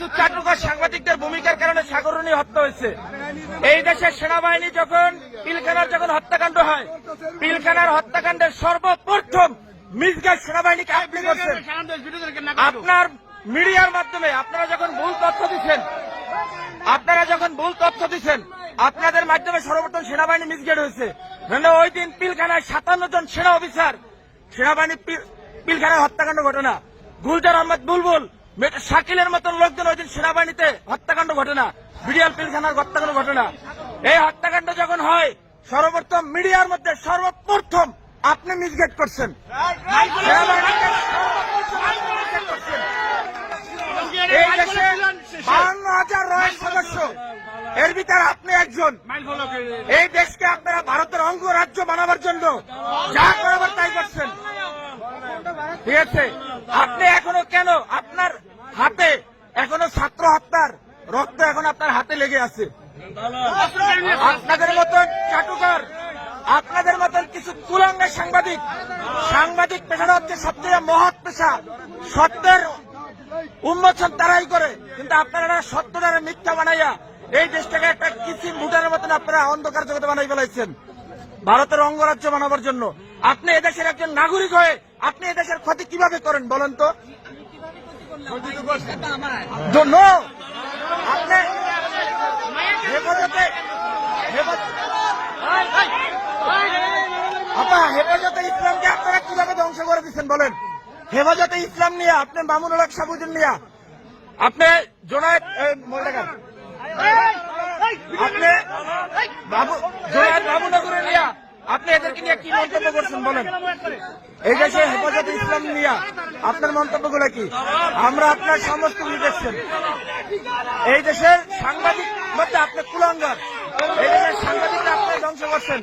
কিছু চাটুকার সাংবাদিকদের ভূমিকার কারণে সাগরণী হত্যা হয়েছে। এই দেশের সেনাবাহিনী যখন পিলখানার যখন হত্যাকাণ্ড হয় পিলখানার হত্যাকাণ্ডের সর্বপ্রথম মিসগাইড সেনাবাহিনীকে আপনি করছেন আপনার মিডিয়ার মাধ্যমে আপনারা যখন ভুল তথ্য দিচ্ছেন আপনারা যখন ভুল তথ্য দিচ্ছেন আপনাদের মাধ্যমে সর্বপ্রথম সেনাবাহিনী মিসগেড হয়েছে। ওই দিন পিলখানায় সাতান্ন জন সেনা অফিসার সেনাবাহিনী পিল- পিলখানায় হত্যাকাণ্ড ঘটনা। গুলজার আহমদ বুলবুল শাকিলের মতন লোকজন ওই দিন সেনাবাহিনীতে হত্যাকাণ্ড ঘটনা বিডিআর পিলখানার হত্যাকাণ্ড ঘটনা এই হত্যাকাণ্ড যখন হয়, সর্বপ্রথম মিডিয়ার মধ্যে সর্বপ্রথম আপনি মিসগেট করছেন। হাজার এর ভিতরে আপনি একজন। এই দেশকে আপনারা ভারতের অঙ্গ রাজ্য বানাবার জন্য যা করাবার তাই করছেন। ঠিক আছে? আপনি এখনও কেন আপনার হাতে, এখনও ছাত্র হত্যার রক্ত এখন আপনার হাতে লেগে আছে। আপনাদের মতন চাটুকার, আপনাদের মতন কিছু কুলাঙ্গের সাংবাদিক সাংবাদিক পেশাটা হচ্ছে সবচেয়ে মহৎ পেশা। সত্যের উন্মোচন তারাই করে, কিন্তু আপনারা সত্যটারে মিথ্যা বানাইয়া এই দেশটাকে একটা কিসিম ভুটানের মতন আপনারা অন্ধকার জগতে বানাই ফেলাইছেন। ভারতের অঙ্গরাজ্য বানাবার জন্য। আপনি এদেশের একজন নাগরিক হয়ে আপনি এদেশের ক্ষতি কীভাবে করেন বলেন তো? হেফাজতে ইসলামকে আপনারা কীভাবে ধ্বংস করে দিচ্ছেন বলেন? হেফাজতে ইসলাম নিয়ে, আপনি মামুনুল হক সাবুদ্দিন নিয়ে। আপনি জোনায়েদ আপনি আপনি এদেরকে নিয়ে কি মন্তব্য করছেন বলেন? এই দেশে হেফাজতে ইসলাম নিয়ে আপনার মন্তব্যগুলো কি আমরা আপনার সমস্ত দেখছেন এই দেশের সাংবাদিক মধ্যে আপনি কুলাঙ্গার এই দেশের সাংবাদিকরা আপনি ধ্বংস করছেন